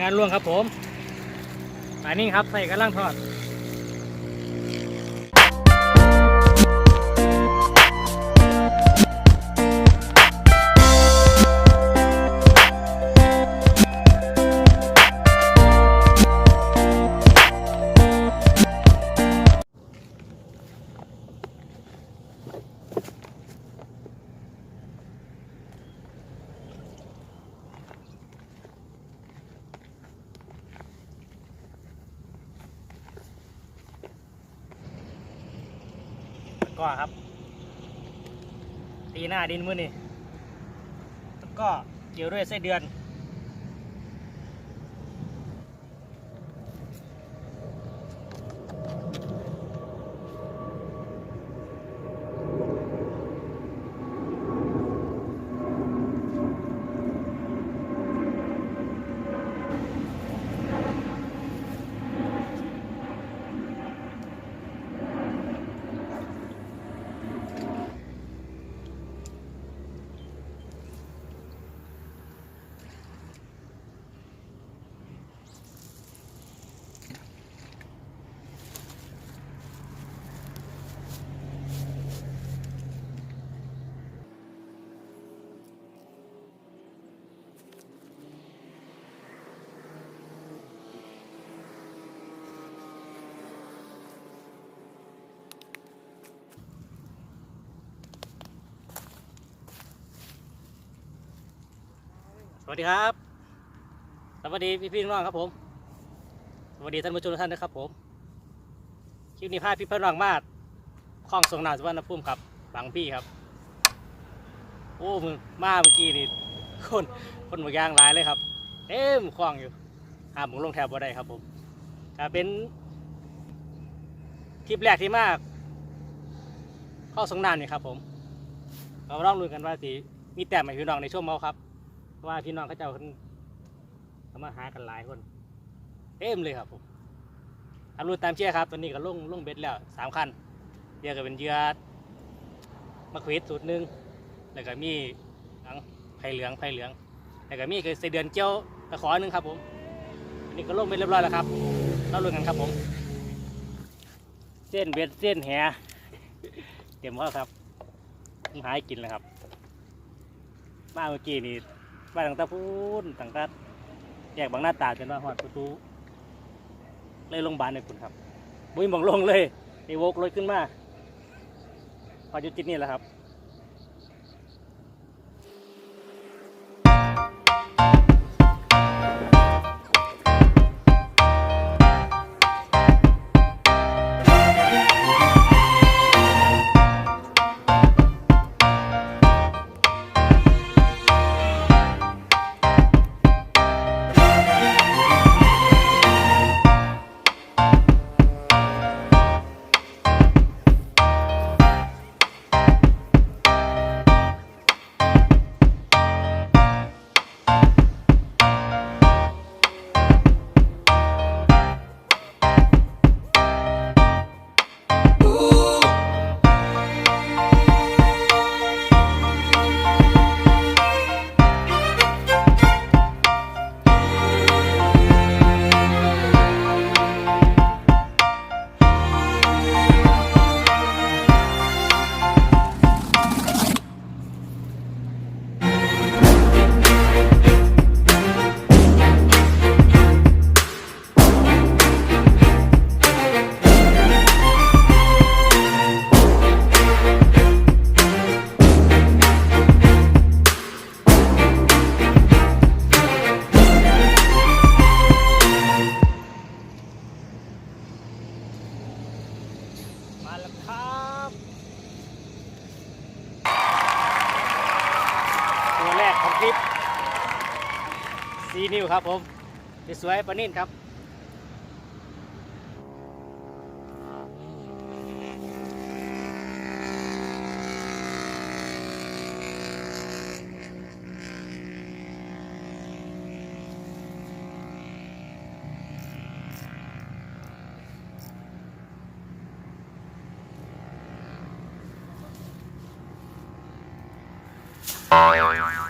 งานล่วงครับผมอันนี้ครับใส่กระลังทอด ก็ครับ ตีหน้าดินมือนี่แล้วก็เกี่ยวด้วยไส้เดือน วัสดีครับ สวัสดีพี่พี่น้องครับผม สวัสดีท่านผู้ชมทุกท่านนะครับผม คลิปนี้พาพี่พี่น้องมาคล้องสงนาสุวรรณภูมิครับบางพี่ครับ โอ้มึงมาเมื่อกี้นี่คนคนหมดยางหลายเลยครับ เต็มคล้องอยู่หาผมลงแถวบ่ได้ครับผมก็เป็นคลิปแรกที่มากเข้าสงนามนี่ครับผมเราลองลุ้กันว่าสิมีแต้มไหมพี่น้องในช่วงเมาครับ ว่าพี่น้องเขาเจ้าคนเขามาหากันหลายคนเต็มเลยครับผมทำรูปตามเชียครับตอนนี้ก็ลงลงเบ็ดแล้วสามคันเดียก็เป็นเยื่อมะเขือสูตรหนึ่งแล้วก็มีหลังไผ่เหลืองไผ่เหลืองแล้วก็มีคือใส่เดือนเจียวตะขอหนึ่งครับผมอันนี้ก็ลงเบ็ดเรียบร้อยแล้วครับเราลุ้นกันครับผม เส้นเบ็ดเส้นแหเตรียมว่าครับหายกินแล้วครับมาเมื่อกี้นี่ มาตั้งแต่พูนตั้งแต่แยกบางหน้าตาจนว่าหอดประตูเลยโรงพยาบาลเลยคุณครับบุ้ยมองลงเลยไอ้โวกเลยขึ้นมาพอจุดจิตนี่แหละครับ สวยๆประณีตครับโอ้ย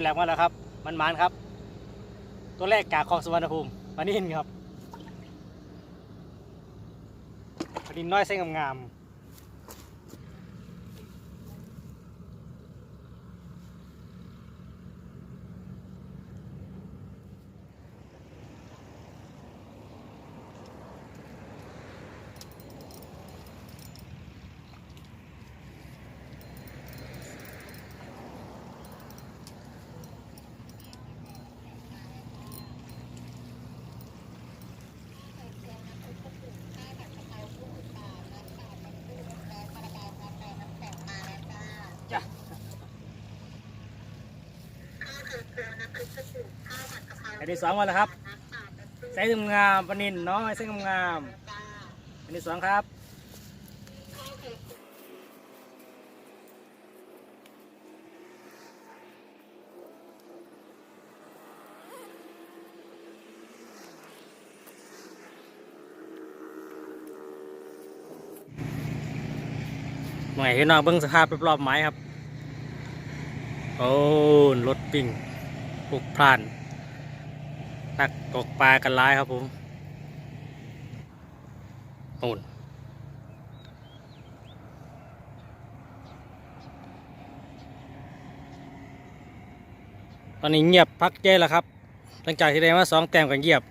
แหลมๆมาแล้วครับ มันมันครับ ตัวแรกกากของสุวรรณภูมิปานินครับปลานินน้อยเส้นงามๆ อันที่สองมาแล้วครับไซส้งามปลานินน้อยไส้งามอันที่สองครับหน่อยให้น้องเบิ้งสภาพรอบๆไม้ครับ โอ้รถปิ่งปุกพลาน ตกตกปลากันร้ายครับผมโน่นตอนนี้เงียบพักเจ้แล้วครับหลังจากที่ได้มาสองแต้มกันเงียบ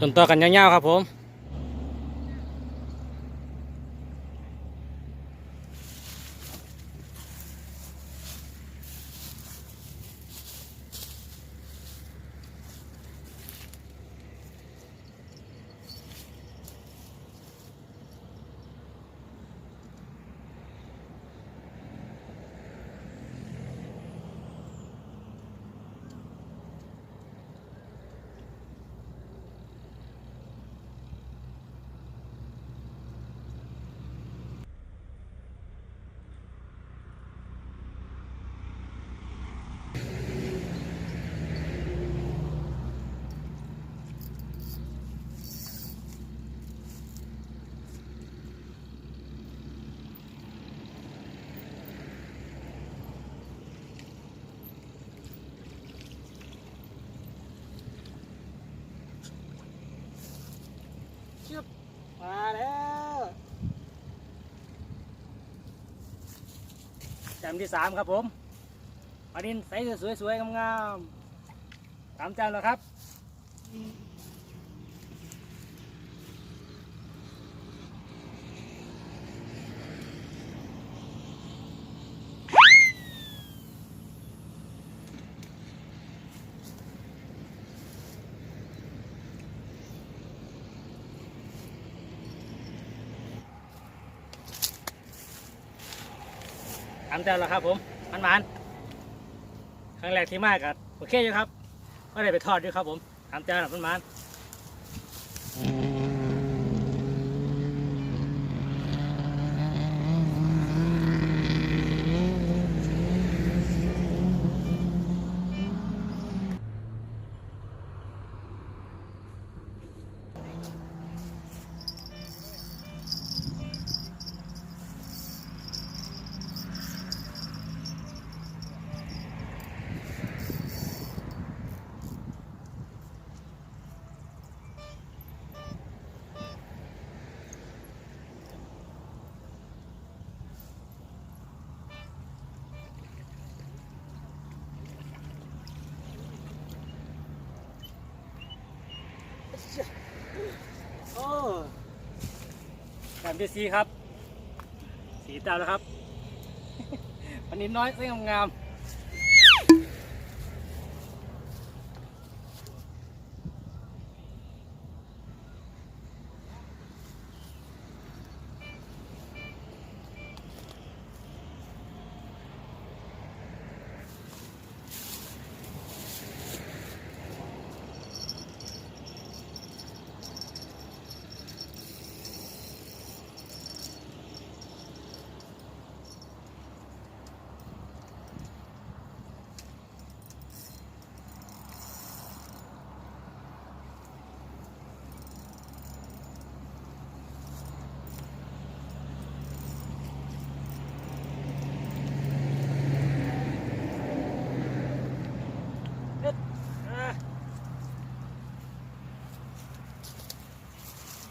ต้นต่อกันยาวๆครับผม ชึบมาแล้ว จำที่สามครับผมปลานินใสสวยๆงามๆสามจานแล้วครับามจาแล้วครับผมมันมันครั้งแรกที่มากกับโอเคอยู่ครับก็ได้ไปทอดด้วยครับผมสามจานแล้วมันมันโอ้จา นที่สี่ครับ สีตานแล้วครับ วันนี้น้อยเส้นงามๆ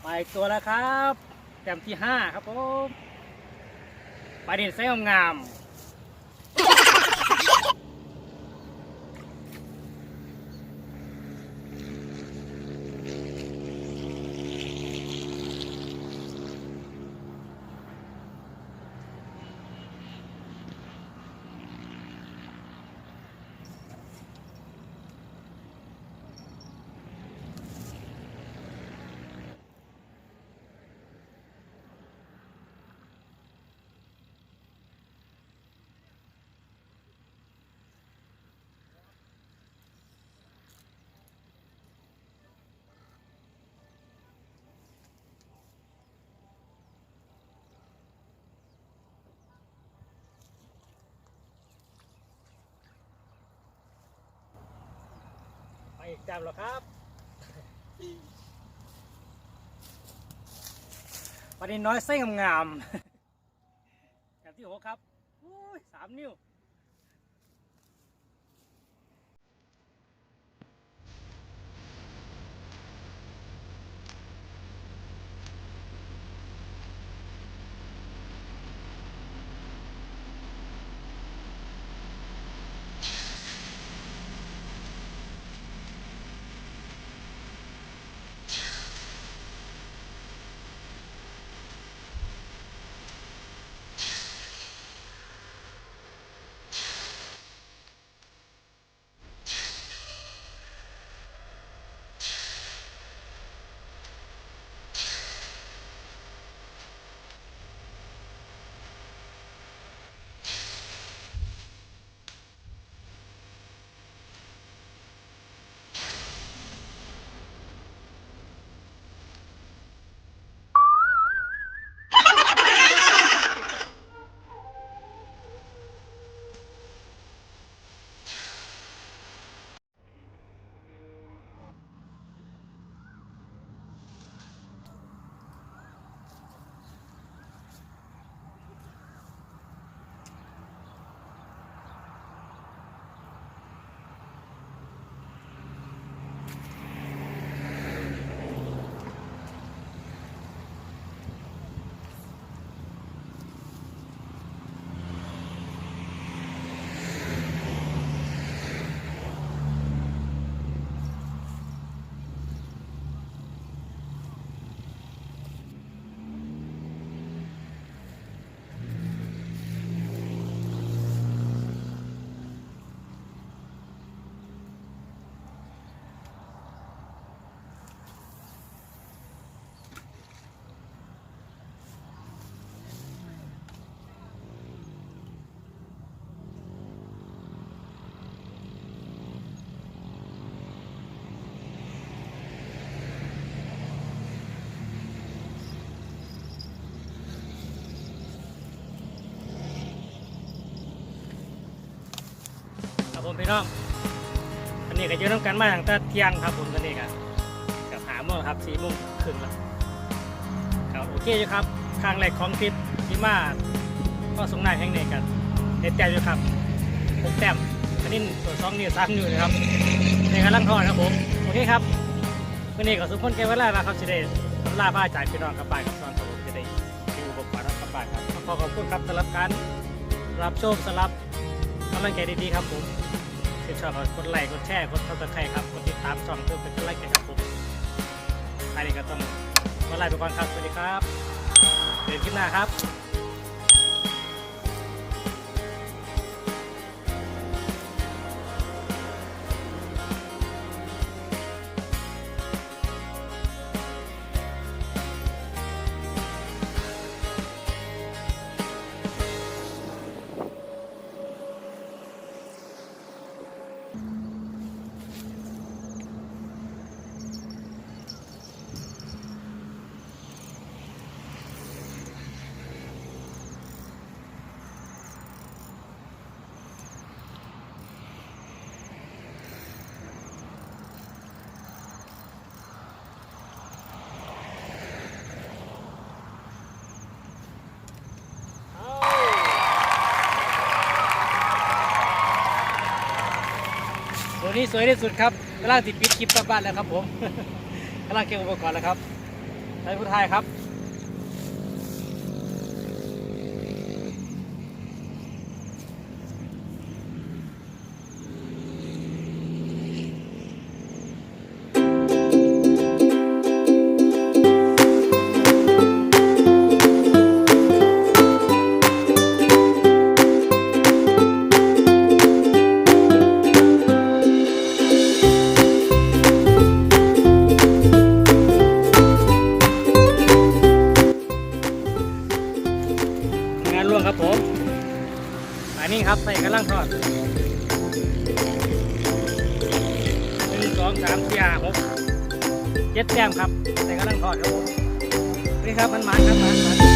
มาอีกตัวแล้วครับแต้มที่ห้าครับผมปลาเด่นไซส์งามม อีกจำหรอครับวันนี้น้อยไซส์งามๆแบบที่หกครับสามนิ้ว พี่น้องอันนี้ก็อยืนน้ำกันมาตั้งแต่เที่ยงครับผมตอนนี้กันกับหาโมงครับสี่โมงครึ่งแล้วครับโอเคอยู่ครับครั้งแรกของทริปที่มาก็สงนายแห่งนี้กันเด็ดแต้มอยู่ครับหกแต้มอันนี้ตัวสองนิ้วสามนิ้วนะครับในกำลังทอดครับผมโอเคครับวันนี้ก็สมควรแก่เวลาแล้วครับจะได้ทำลาผ้าจ่ายพี่น้องกับบ้านกับซอนครับผมจะได้มีอุปกรณ์กับบ้านครับขอขอบคุณครับสำหรับการรับชมสำหรับกำลังใจดีๆครับผม ชอบกดไลค์กดแชร์กดซับสไคร้ครับกดติดตามช่องเพื่อเป็นกำลังใจครับผมใครนี้ก็ต้องกดไลค์ไปก่อนครับสวัสดีครับเดี๋ยวคลิปหน้าครับ สวยที่สุดครับกำลังติดปิดคลิปกลับบ้านแล้วครับผมกำลังเก็บอุปกรณ์แล้วครับช้ผู้ไทายครับ หนึ่งสองสามสี่ห้าหกเจ็ดแต้มครับ แต่กำลังทอดครับผมนี่ครับมันหมานครับหมานมาน